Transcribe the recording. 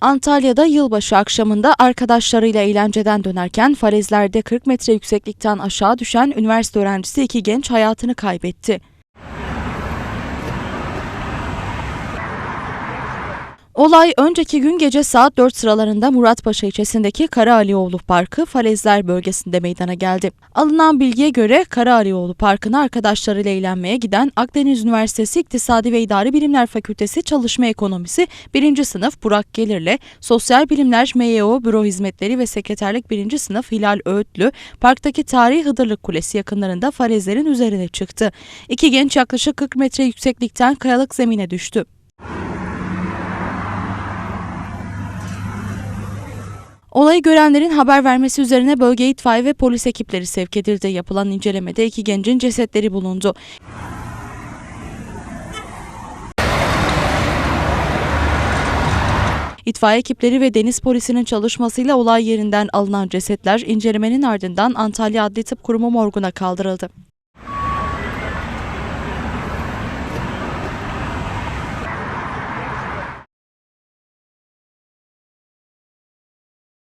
Antalya'da yılbaşı akşamında arkadaşlarıyla eğlenceden dönerken falezlerde 40 metre yükseklikten aşağı düşen üniversite öğrencisi iki genç hayatını kaybetti. Olay önceki gün gece saat 4 sıralarında Muratpaşa ilçesindeki Kara Alioğlu Parkı Falezler bölgesinde meydana geldi. Alınan bilgiye göre Kara Alioğlu Parkı'na arkadaşlarıyla eğlenmeye giden Akdeniz Üniversitesi İktisadi ve İdari Bilimler Fakültesi Çalışma Ekonomisi 1. sınıf Burak Gelir'le Sosyal Bilimler MEO Büro Hizmetleri ve Sekreterlik 1. sınıf Hilal Öğütlü parktaki Tarihi Hıdırlık Kulesi yakınlarında falezlerin üzerine çıktı. İki genç yaklaşık 40 metre yükseklikten kayalık zemine düştü. Olayı görenlerin haber vermesi üzerine bölgeye itfaiye ve polis ekipleri sevk edildi. Yapılan incelemede iki gencin cesetleri bulundu. İtfaiye ekipleri ve deniz polisinin çalışmasıyla olay yerinden alınan cesetler incelemenin ardından Antalya Adli Tıp Kurumu morguna kaldırıldı.